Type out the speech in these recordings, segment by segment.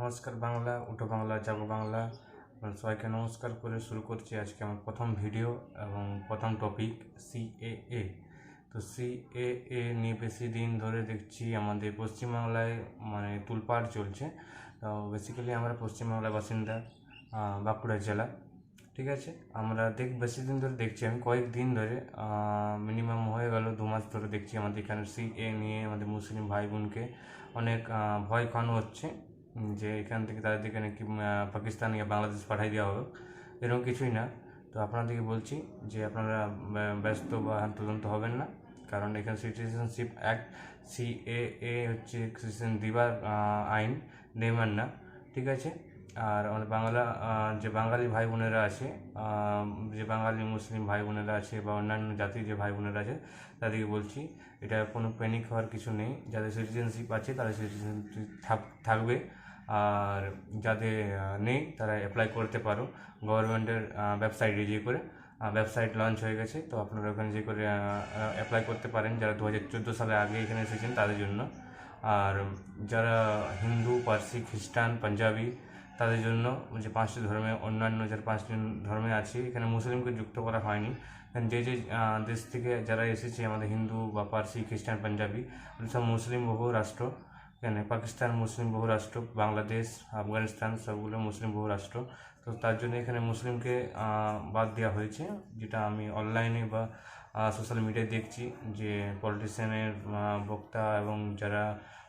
নমস্কার বাংলা উঠো বাংলা যাব বাংলা। সবাইকে নমস্কার করে শুরু করছি আজকে আমার প্রথম ভিডিও এবং প্রথম টপিক সিএএ তো সিএএ নিয়ে বেশি দিন ধরে দেখছি আমাদের পশ্চিমবাংলায় মানে তুলপাড় চলছে। তো বেসিক্যালি আমরা পশ্চিমবাংলার বাসিন্দা বাঁকুড়া জেলা। ঠিক আছে? আমরা দেখ, বেশি দিন ধরে দেখছি, আমি কয়েকদিন ধরে মিনিমাম হয়ে গেল দু মাস ধরে দেখছি আমাদের এখানে সিএ নিয়ে আমাদের মুসলিম ভাই বোনকে অনেক ভয় খাওয়ানো হচ্ছে। যে এখান থেকে তাদেরকে নাকি পাকিস্তান ইয়া বাংলাদেশ পাঠিয়ে দেওয়া হবে এরকম কিছুই না। তো আপনাদেরকে বলছি যে আপনারা ব্যস্ত বা তদন্ত হবেন না। কারণ এখানে সিটিজেনশিপ অ্যাক্ট সি এ হচ্ছে সিটিজেন দিবার আইন নেমান না। ঠিক আছে? আর আমাদের বাংলা যে বাঙালি ভাই বোনেরা আছে যে বাঙালি মুসলিম ভাই বোনেরা আছে বা অন্যান্য জাতির যে ভাই বোনেরা আছে, তাদেরকে বলছি, এটা কোনো প্যানিক হওয়ার কিছু নেই। যাদের সিটিজেনশিপ আছে, তাদের সিটিজেনশিপ থাকবে। আর যাদের নেই, তারা অ্যাপ্লাই করতে পারো। গভর্নমেন্টের ওয়েবসাইটে যে করে। ওয়েবসাইট লঞ্চ হয়ে গেছে, তো আপনারা ওখানে যে করে অ্যাপ্লাই করতে পারেন। যারা দু হাজার চোদ্দ সালে আগে এখানে এসেছেন, তাদের জন্য। আর যারা হিন্দু, পার্সি, খ্রিস্টান, পাঞ্জাবি, তাদের জন্য যে পাঁচটি ধর্মে, অন্যান্য যারা পাঁচটি ধর্মে আছে, এখানে মুসলিমকে যুক্ত করা হয়নি। কারণ যে যে দেশ থেকে যারা এসেছে, আমাদের হিন্দু বা পার্সি, খ্রিস্টান, পাঞ্জাবি সব মুসলিম বহু রাষ্ট্র। এখানে পাকিস্তান, মুসলিম বহু রাষ্ট্র, বাংলাদেশ, আফগানিস্তান সবগুলো মুসলিম বহু রাষ্ট্র। তো তার জন্য এখানে মুসলিমকে বাদ দেওয়া হয়েছে, যেটা আমি অনলাইনে বা সোশ্যাল মিডিয়ায় দেখছি যে পলিটিশিয়ানের বক্তা এবং যারা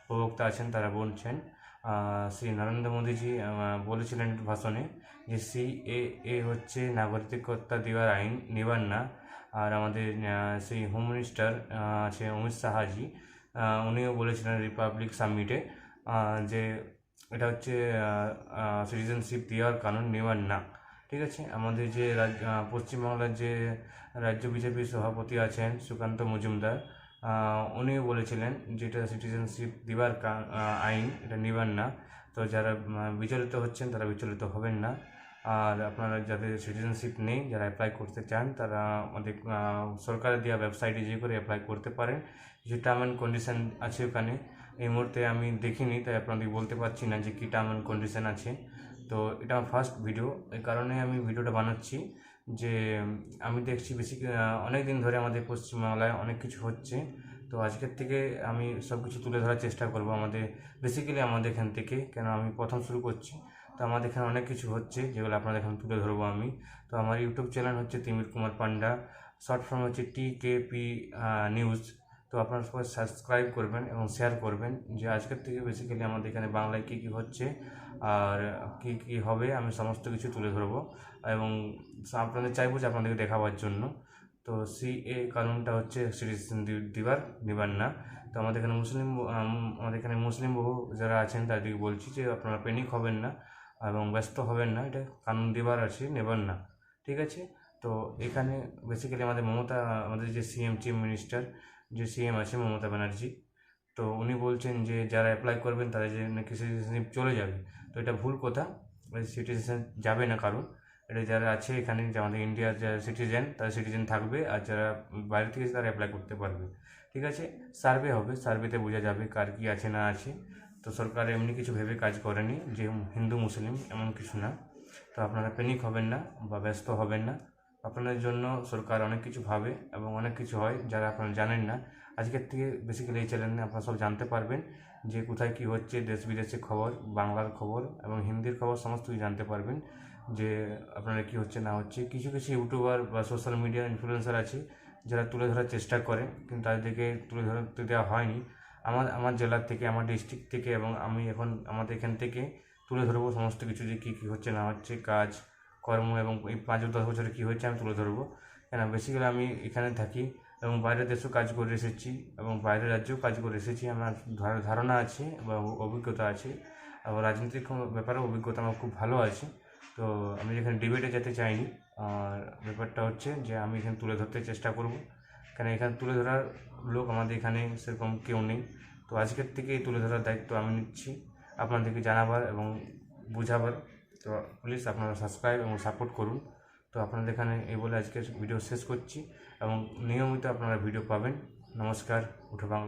প্রবক্তা আছেন তারা বলছেন শ্রী নরেন্দ্র মোদীজি বলেছিলেন ভাষণে যে সি এ এ হচ্ছে নাগরিকত্ব দেওয়ার আইন, নেবার না। আর আমাদের সেই হোম মিনিস্টার আছে অমিত শাহাজি উনিও বলেছিলেন রিপাবলিক সামিটে যে এটা হচ্ছে সিটিজেনশিপ দেওয়ার কানুন নেওয়ার না। ঠিক আছে? আমাদের যে রাজ্য পশ্চিমবাংলার যে রাজ্য বিজেপির সভাপতি আছেন সুকান্ত মজুমদার উনিও বলেছিলেন যেটা সিটিজেনশিপ দেওয়ার আইন এটা নেবার না। তো যারা বিচলিত হচ্ছেন তারা বিচলিত হবেন না। আর আপনারা যাদের সিটিজেনশিপ নেই, যারা অ্যাপ্লাই করতে চান, তারা আমাদের সরকারের দেওয়া ওয়েবসাইটে যে করে অ্যাপ্লাই করতে পারেন। যে টার্ম অ্যান্ড কন্ডিশন আছে ওখানে। এই মুহূর্তে আমি দেখিনি, তাই আপনাদের বলতে পারছি না যে কী টার্ম অ্যান্ড কন্ডিশন আছে। তো এটা আমার ফার্স্ট ভিডিও এই কারণে আমি ভিডিওটা বানাচ্ছি যে, আমি দেখছি বেশি অনেক দিন ধরে আমাদের পশ্চিমবাংলায় অনেক কিছু হচ্ছে। তো আজকের থেকে আমি সব কিছু তুলে ধরার চেষ্টা করব আমাদের বেসিক্যালি আমাদের এখান থেকে। কেন আমি প্রথম শুরু করছি। তো আমাদের এখানে অনেক কিছু হচ্ছে, যেগুলো আপনাদের এখানে তুলে ধরবো আমি। তো আমার ইউটিউব চ্যানেল হচ্ছে তিমির কুমার পান্ডা। শর্ট ফর্ম হচ্ছে টি কে পি নিউজ তো আপনারা সবাই সাবস্ক্রাইব করবেন এবং শেয়ার করবেন যে আজকের থেকে বেসিক্যালি আমাদের এখানে বাংলায় কী কী হচ্ছে আর কী কী হবে আমি সমস্ত কিছু তুলে ধরবো। এবং আপনাদের চাইব যে আপনাদেরকে দেখাবার জন্য। তো সি এ কারণটা হচ্ছে সিটিজেন দিবার নিবার না। তো আমাদের এখানে মুসলিম আমাদের এখানে মুসলিম বহু যারা আছেন তাদেরকে বলছি যে আপনারা পেনিক হবেন না। এবং ব্যস্ত হবেন না, এটা কানুন দেবার আছে নেবার না। ঠিক আছে? তো এখানে বেসিক্যালি আমাদের মমতা, আমাদের যে সিএম চিফ মিনিস্টার যে সিএম আছে, মমতা ব্যানার্জি, তো উনি বলছেন যে যারা অ্যাপ্লাই করবেন তাদের যে নাকি সিটিজেনশিপ চলে যাবে। তো এটা ভুল কথা সিটিজেন যাবে না কারণ এটা যারা আছে এখানে আমাদের ইন্ডিয়ার যারা সিটিজেন তারা সিটিজেন থাকবে আর যারা বাইরে থেকে তারা অ্যাপ্লাই করতে পারবে। ঠিক আছে? সার্ভে হবে সার্ভেতে বোঝা যাবে কার কী আছে না আছে। তো সরকার এমনি কিছু ভেবে কাজ করেনি যে হিন্দু, মুসলিম এমন কিছু না। তো আপনারা প্যানিক হবেন না বা ব্যস্ত হবেন না। আপনাদের জন্য সরকার অনেক কিছু ভাবে এবং অনেক কিছু হয় যারা আপনারা জানেন না। আজকের থেকে বেসিক্যালি এই চ্যানেলে আপনারা সব জানতে পারবেন যে কোথায় কী হচ্ছে, দেশ বিদেশের খবর, বাংলার খবর এবং হিন্দির খবর সমস্ত কিছু জানতে পারবেন। যে আপনারা কী হচ্ছে, না হচ্ছে। কিছু কিছু ইউটিউবার বা সোশ্যাল মিডিয়া ইনফ্লুয়েন্সার আছে যারা তুলে ধরার চেষ্টা করে, কিন্তু তাদেরকে তুলে ধরতে দেওয়া হয়নি। আমার আমার জেলার থেকে, আমার ডিস্ট্রিক্ট থেকে এবং আমি এখন আমাদের এখান থেকে তুলে ধরবো সমস্ত কিছু যে কী কী হচ্ছে, না হচ্ছে, কাজ, কর্ম এবং এই পাঁচ দশ বছরে কী হচ্ছে আমি তুলে ধরবো। কেন বেসিক্যালি আমি এখানে থাকি এবং বাইরের দেশেও কাজ করে এসেছি এবং বাইরের রাজ্যেও কাজ করে এসেছি। আমার ধার- ধারণা আছে বা অভিজ্ঞতা আছে এবং রাজনৈতিক ব্যাপারেও অভিজ্ঞতা আমার খুব ভালো আছে। তো আমি এখানে ডিবেটে যেতে চাইনি। আর ব্যাপারটা হচ্ছে যে আমি এখানে তুলে ধরতে চেষ্টা করব। কারণ এখানে তুলে ধরার লোক আমাদের এখানে সেরকম কেউ নেই। তো আজকের থেকে এই তুলে ধরার দায়িত্ব আমি নিচ্ছি। আপনাদেরকে জানাবার এবং বোঝাবার। তো প্লিজ আপনারা সাবস্ক্রাইব এবং সাপোর্ট করুন। তো আপনাদের এখানে এই বলে আজকের ভিডিও শেষ করছি এবং নিয়মিত আপনারা ভিডিও পাবেন। নমস্কার, উঠে বাংলা।